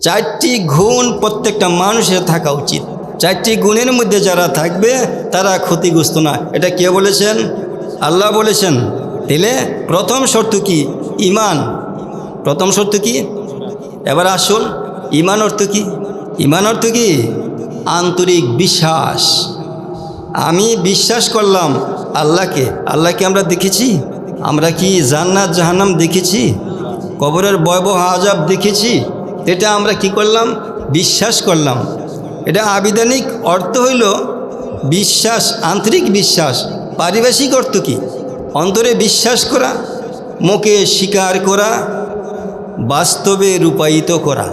চারটি গুণ প্রত্যেকটা মানুষের থাকা উচিত। চারটি গুণের মধ্যে যারা থাকবে, তারা ক্ষতিগ্রস্ত না। এটা কে বলেছেন? আল্লাহ বলেছেন। দিলে প্রথম শর্ত কি? ইমান প্রথম শর্ত কি? এবার আসুন ইমান অর্থ কি? ইমান অর্থ কি? আন্তরিক বিশ্বাস। আমি বিশ্বাস করলাম আল্লাহকে। আল্লাহকে আমরা দেখেছি? আমরা কি জান্নাত জাহান্নাম দেখেছি? কবরের বয়ব আজাব দেখেছি? এটা আমরা কি করলাম? বিশ্বাস করলাম। এটা আবিধানিক অর্থ হইল বিশ্বাস, আন্তরিক বিশ্বাস। পারিভাষিক অর্থ কি? অন্তরে বিশ্বাস করা, মুখে স্বীকার করা, বাস্তবে রূপায়িত করা।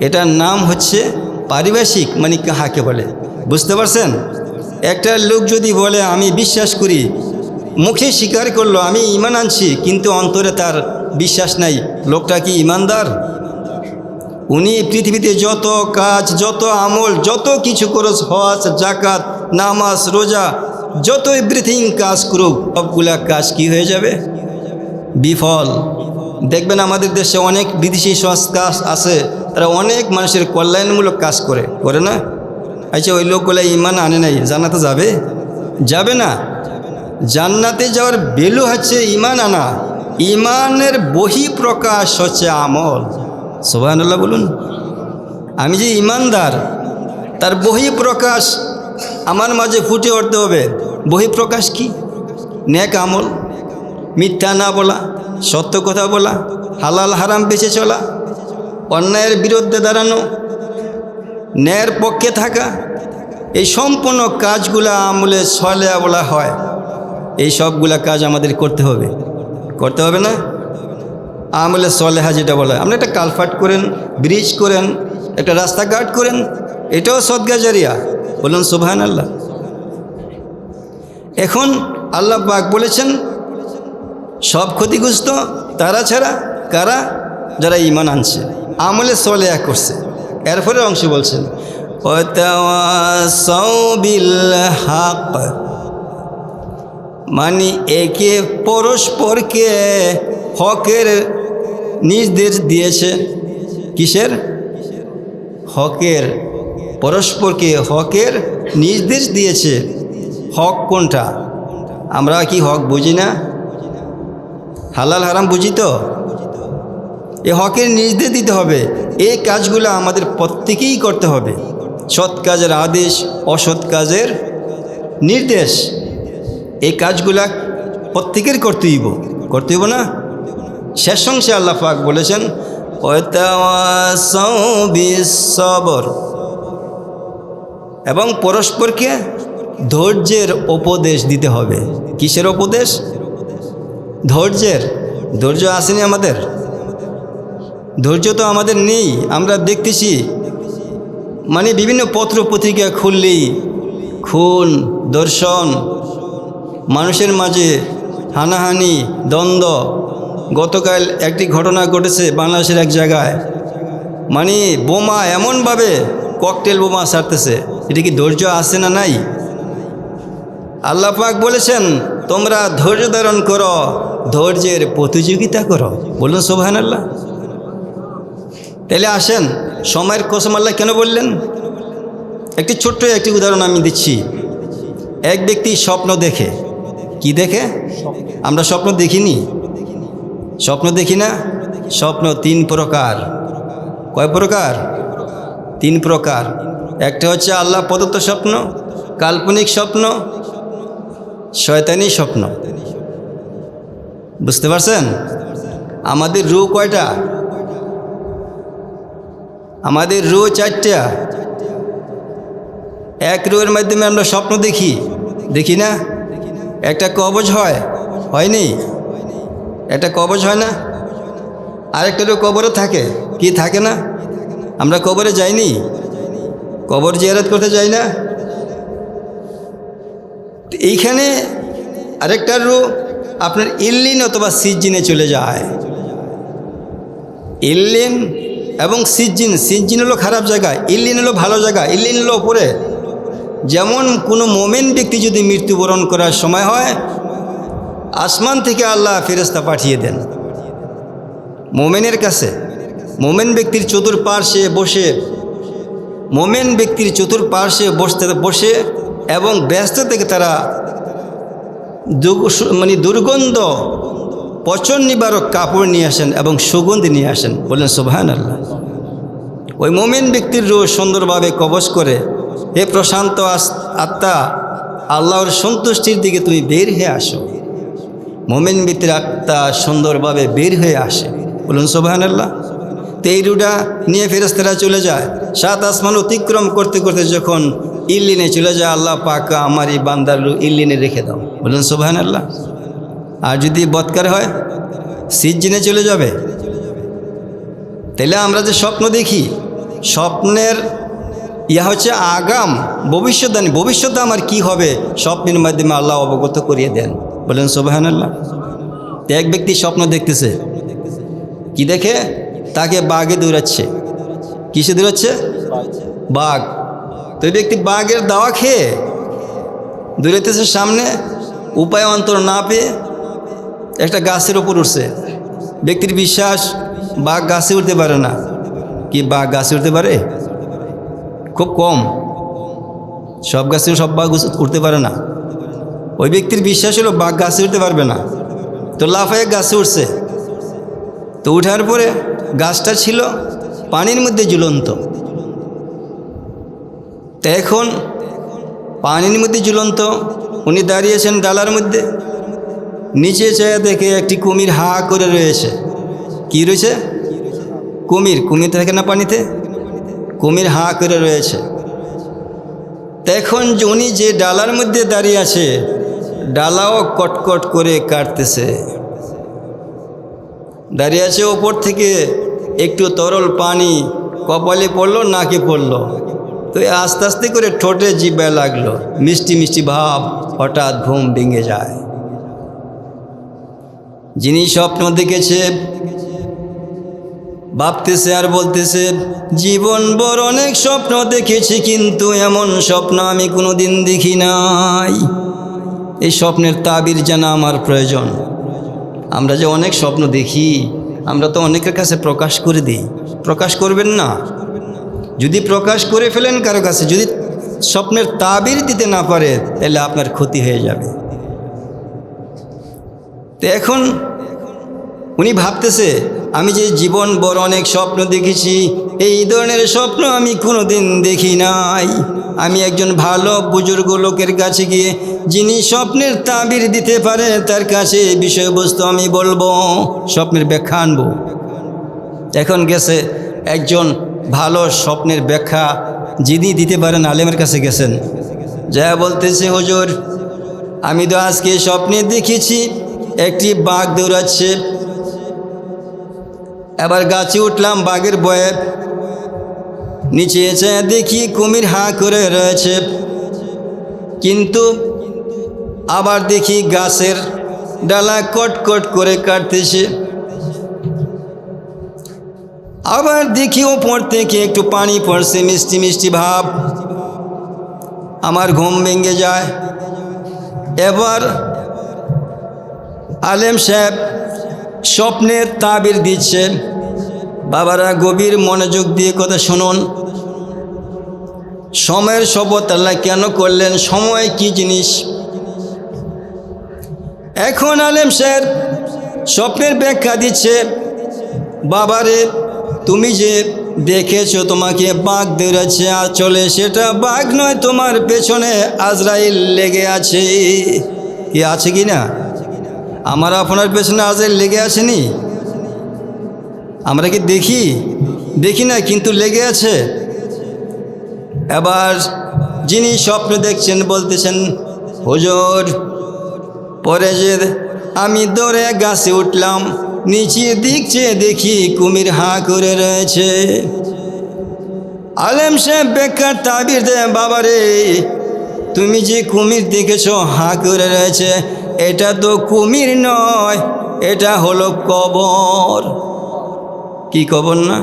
এটার নাম হচ্ছে পারিভাষিক মানে কাহাকে বলে? বুঝতে পারছেন? একটা লোক যদি বলে, আমি বিশ্বাস করি। মুখে স্বীকার করল, আমি ইমান আনছি। কিন্তু অন্তরে তার বিশ্বাস নাই। লোকটা কি ইমানদার উনি পৃথিবীতে যত কাজ, যত আমল, যত কিছু করস হজ জাকাত নামাজ, রোজা, যত এভরিথিং কাজ করুক, সবগুলা কাজ কি হয়ে যাবে? বিফল। দেখবেন আমাদের দেশে অনেক বিদেশি সংস্থা আছে, তারা অনেক মানুষের কল্যাণমূলক কাজ করে করে না? আচ্ছা ওই লোকগুলো ইমান আনে নাই, জান্নাতে যাবে? যাবে না। জান্নাতে যাওয়ার বেলু হচ্ছে ইমান আনা। ইমানের বহি প্রকাশ হচ্ছে আমল। সোবাহান্লাহ বলুন। আমি যে ইমানদার, তার বহি প্রকাশ আমার মাঝে ফুটে উঠতে হবে। বহি প্রকাশ কি? নেক আমল, মিথ্যা না বলা, সত্য কথা বলা, হালাল হারাম বেঁচে চলা, অন্যায়ের বিরুদ্ধে দাঁড়ানো, ন্যায়ের পক্ষে থাকা, এই সম্পূর্ণ কাজগুলা আমলে ছলে বলা হয়। এই সবগুলা কাজ আমাদের করতে হবে। করতে হবে না? আমলে সলেহা যেটা বলা। হয় আপনি একটা কালফাট করেন, ব্রিজ করেন, একটা রাস্তাঘাট করেন, এটাও সদগাজারিয়া। বলুন সুবহান আল্লাহ এখন আল্লাহ পাক বলেছেন, সব ক্ষতিগ্রস্ত তারা ছাড়া, কারা? যারা ইমান আনছে, আমলে সলেহা করছে। এরপরে অংশ বলছেন মানে একে পরস্পরকে হকের নির্দেশ দিয়েছে কিসের? হকের। পরস্পরকে হকের নির্দেশ দিয়েছে। হক কোনটা? আমরা কি হক বুঝি না? হালাল হারাম বুঝি তো? এ হকের নির্দেশ দিতে হবে। এই কাজগুলো আমাদের প্রত্যেকেই করতে হবে। সৎ কাজের আদেশ, অসৎ কাজের নির্দেশ। এই কাজগুলা প্রত্যেকের করতে হইব। করতে হইব না? শেষ অংশে আল্লাহ পাক বলেছেন। এবং পরস্পরকে ধৈর্যের উপদেশ দিতে হবে। কিসের উপদেশ? ধৈর্যের। ধৈর্য আসেনি আমাদের। ধৈর্য তো আমাদের নেই, আমরা দেখতেছি। মানে বিভিন্ন পত্র পত্রিকা খুললেই খুন, দর্শন, মানুষের মাঝে হানাহানি, দ্বন্দ্ব গতকাল একটি ঘটনা ঘটেছে বাংলাদেশের এক জায়গায়। মানে বোমা এমনভাবে ককটেল বোমা সারতেছে এটা কি ধৈর্য আছে না নাই? আল্লাহ পাক বলেছেন, তোমরা ধৈর্য ধারণ করো, ধৈর্যের প্রতিযোগিতা করো। বলুন সোভান আল্লাহ তাহলে আসেন, সময়ের কসম আল্লাহ কেন বললেন? একটি ছোট্ট একটি উদাহরণ আমি দিচ্ছি। এক ব্যক্তি স্বপ্ন দেখে। কি দেখে? আমরা স্বপ্ন দেখিনি। স্বপ্ন দেখি না? স্বপ্ন তিন প্রকার। কয় প্রকার? তিন প্রকার। একটা হচ্ছে আল্লাহ প্রদত্ত স্বপ্ন, কাল্পনিক স্বপ্ন, শয়তানি স্বপ্ন। বুঝতে পারছেন? আমাদের রু কয়টা? আমাদের রু চারটা। এক রুয়ের মাধ্যমে আমরা স্বপ্ন দেখি। দেখি না? একটা কবজ হয়? হয়নি? একটা কবজ হয় না? আরেকটা রু কবরে থাকে। কি থাকে না? আমরা কবরে যাইনি। কবর জিয়ারত করতে যাই না। এইখানে আরেকটা রু, আপনার ইল্লিন অথবা সিজিনে চলে যায়। ইল্লিন এবং সিজিন সিজিন হলো খারাপ জায়গা, ইল্লিন হলো ভালো জায়গা, ইল্লিন হলো ওপরে যেমন কোনো মোমেন ব্যক্তি যদি মৃত্যুবরণ করার সময় হয় আসমান থেকে আল্লাহ ফেরস্তা পাঠিয়ে দেন। মোমেনের কাছে, মোমেন ব্যক্তির চতুর্পার্শ্বে বসে, মোমেন ব্যক্তির চতুর্পার্শ্বে বসতে, বসে এবং ব্যস্ত থেকে তারা মানে দুর্গন্ধ, পচন নিবারক কাপড় নিয়ে আসেন এবং সুগন্ধি নিয়ে আসেন। বললেন সোভান আল্লাহ ওই মোমেন ব্যক্তির রোজ সুন্দরভাবে কবচ করে, হে প্রশান্ত আত্মা, আল্লাহর সন্তুষ্টির দিকে তুমি বের হয়ে আসো। মোমেন ব্যক্তির আত্মা সুন্দরভাবে বের হয়ে আসে। বলুন সোভান আল্লাহ তো এই রুটা নিয়ে ফেরেস্তারা চলে যায়। সাত আসমান অতিক্রম করতে করতে যখন ইল্লিনে চলে যায়, আল্লাহ পাকা আমার এই বান্দার ইল্লিনে রেখে দাও। বলুন সোভান আল্লাহ আর যদি বৎকার হয়, সিজ্জিনে চলে যাবে। তাহলে আমরা যে স্বপ্ন দেখি, স্বপ্নের ইয়া হচ্ছে আগাম ভবিষ্যৎবাণী ভবিষ্যতে আমার কি হবে? স্বপ্নের মাধ্যমে আল্লাহ অবগত করিয়ে দেন। বলেন সোবাহান আল্লাহ এক ব্যক্তি স্বপ্ন দেখতেছে। কি দেখে? তাকে বাঘে দৌড়াচ্ছে। কিসে দৌড়াচ্ছে? বাঘ। তো ওই ব্যক্তি বাঘের দাওয়া খেয়ে দৌড়াইতেছে সামনে, উপায় অন্তর না পেয়ে একটা গাছের ওপর উঠছে। ব্যক্তির বিশ্বাস, বাঘ গাছে উঠতে পারে না। কি বাঘ গাছে উঠতে পারে? খুব কম। সব গাছে সব বাঘ উঠতে পারে না। ওই ব্যক্তির বিশ্বাস হলো বাঘ গাছে উঠতে পারবে না। তো লাফায় গাছে উঠছে। তো উঠার পরে গাছটা ছিল পানির মধ্যে ঝুলন্ত। তো এখন পানির মধ্যে ঝুলন্ত, উনি দাঁড়িয়েছেন ডালার মধ্যে। নিচে চেয়ে দেখে একটি কুমির হা করে রয়েছে। কি রয়েছে? কুমির। কুমির থাকে না পানিতে? কুমির হা করে রয়েছে। তখন উনি যে ডালার মধ্যে দাঁড়িয়ে আছে ডালাও কটকট করে কাটতেছে। দাঁড়িয়ে আছে ওপর থেকে একটু তরল পানি, কপালে পড়ল, নাকে পড়ল। তো আস্তে আস্তে করে ঠোঁটে জিব্বায় লাগল। মিষ্টি মিষ্টি ভাব হঠাৎ ঘুম ভেঙে যায়। যিনি স্বপ্ন দেখেছে, ভাবতেছে আর বলতেছে, জীবন বড় অনেক স্বপ্ন দেখেছি, কিন্তু এমন স্বপ্ন আমি কোনোদিন দেখি নাই। এই স্বপ্নের তাবির জানা আমার প্রয়োজন। আমরা যে অনেক স্বপ্ন দেখি, আমরা তো অনেকের কাছে প্রকাশ করে দিই। প্রকাশ করবেন না। যদি প্রকাশ করে ফেলেন কারও কাছে, যদি স্বপ্নের তাবির দিতে না পারে, তাহলে আপনার ক্ষতি হয়ে যাবে। তো এখন উনি ভাবতেছে, আমি যে জীবন বড় অনেক স্বপ্ন দেখেছি, এই ধরনের স্বপ্ন আমি কোনোদিন দেখি নাই। আমি একজন ভালো বুজুর্গ লোকের কাছে গিয়ে, যিনি স্বপ্নের তাবির দিতে পারে, তার কাছে বিষয়বস্তু আমি বলব, স্বপ্নের ব্যাখ্যা আনব। এখন গেছে একজন ভালো স্বপ্নের ব্যাখ্যা যিনি দিতে পারেন, আলেমের কাছে গেছেন। যা বলতেছে, হুজুর, আমি তো আজকে স্বপ্নে দেখেছি, একটি বাঘ দৌড়াচ্ছে এবার গাছে উঠলাম বাঘের বয়ে নিচে এসে দেখি কুমির হা করে রয়েছে। কিন্তু আবার দেখি গাছের ডালা কটকট করে কাটতেছে। আবার দেখি ওপর থেকে একটু পানি পড়ছে, মিষ্টি মিষ্টি ভাব। আমার ঘুম ভেঙে যায়। এবার আলেম সাহেব স্বপ্নের তাবির দিচ্ছে। বাবারা গভীর মনোযোগ দিয়ে কথা শুনুন। সময়ের শপথ আল্লাহ কেন করলেন? সময় কি জিনিস? এখন আলেম স্যার স্বপ্নের ব্যাখ্যা দিচ্ছে, বাবারে, তুমি যে দেখেছ তোমাকে বাঘ দৌড়াচ্ছে আর চলে, সেটা বাঘ নয়, তোমার পেছনে আজরাইল লেগে আছে। কি আছে কি না? আমার আপনার পেছনে আজরাইল লেগে আসেনি। আমরা কি দেখি? দেখি না, কিন্তু লেগে আছে। এবার যিনি স্বপ্ন দেখছেন বলতেছেন, হুজুর, পরে যে আমি দৌড়ে গাছে উঠলাম, নিচে দিক চেয়ে দেখি কুমির হা করে রয়েছে। আলেম সাহেব বেকার তাবির দে বাবারে, তুমি যে কুমির দেখেছ হা করে রয়েছে এটা তো কুমির নয়, এটা হলো কবর। কি কবর না?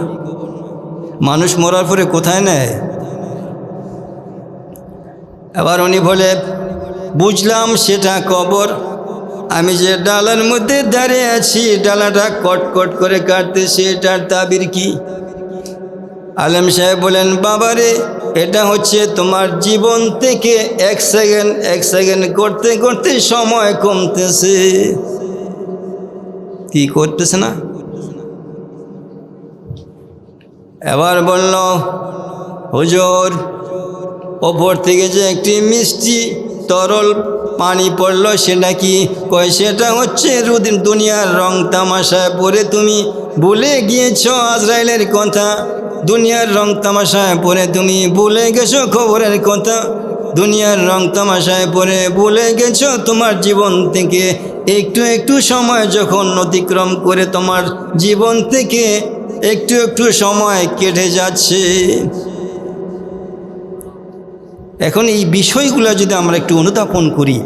মানুষ মরার পরে কোথায় নেয়? এবার উনি বলে, বুঝলাম সেটা কবর। আমি যে ডালার মধ্যে দাঁড়িয়ে আছি, ডালাটা কট কট করে কাটতেছে, এটার তাবির কি? আলেম সাহেব বলেন, বাবারে, এটা হচ্ছে তোমার জীবন থেকে এক সেকেন্ড এক সেকেন্ড করতে করতে সময় কমতেছে। কি করতেছে না? এবার বলল, হুজুর, ওপর থেকে যে একটি মিষ্টি তরল পানি পড়ল, সেটা কি কয় সেটা হচ্ছে দুনিয়ার রং তামাশায় পরে তুমি ভুলে গিয়েছ আজরাইলের কথা? দুনিয়ার রং তামাশায় পরে তুমি ভুলে গেছো খবরের কথা। দুনিয়ার রং তামাশায় পরে ভুলে গেছো তোমার জীবন থেকে। একটু একটু সময় যখন অতিক্রম করে তোমার জীবন থেকে, একটু একটু সময় কেটে যাচ্ছে। এখন এই বিষয়গুলো যদি আমরা একটু অনুধাবন করি,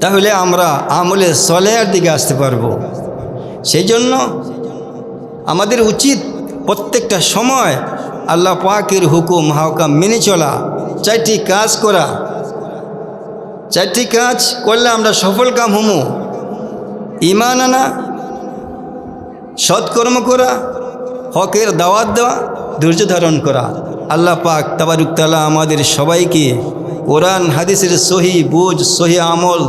তাহলে আমরা আমলে সলেয়ার দিকে আসতে পারব। সেই জন্য আমাদের উচিত প্রত্যেকটা সময় আল্লাহ পাকের হুকুম হাওকাম মেনে চলা, চারটি কাজ করা। চারটি কাজ করলে আমরা সফল কাম হমু। ইমান আনা, সৎকর্ম করা, হকের দাওয়াত দেওয়া, ধৈর্য ধারণ করা। আল্লাহ পাক তাবারুকতালা আমাদের সবাইকে কোরআন, হাদিসের সহি বুঝ, সহি আমল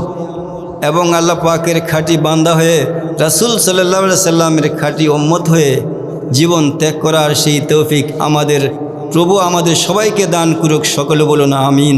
এবং আল্লাহ পাকের খাঁটি বান্দা হয়ে রাসুল সাল্লাহ সাল্লামের খাঁটি ওম্মত হয়ে জীবন ত্যাগ করার সেই তৌফিক আমাদের প্রভু আমাদের সবাইকে দান করুক সকলে বলুন আমিন।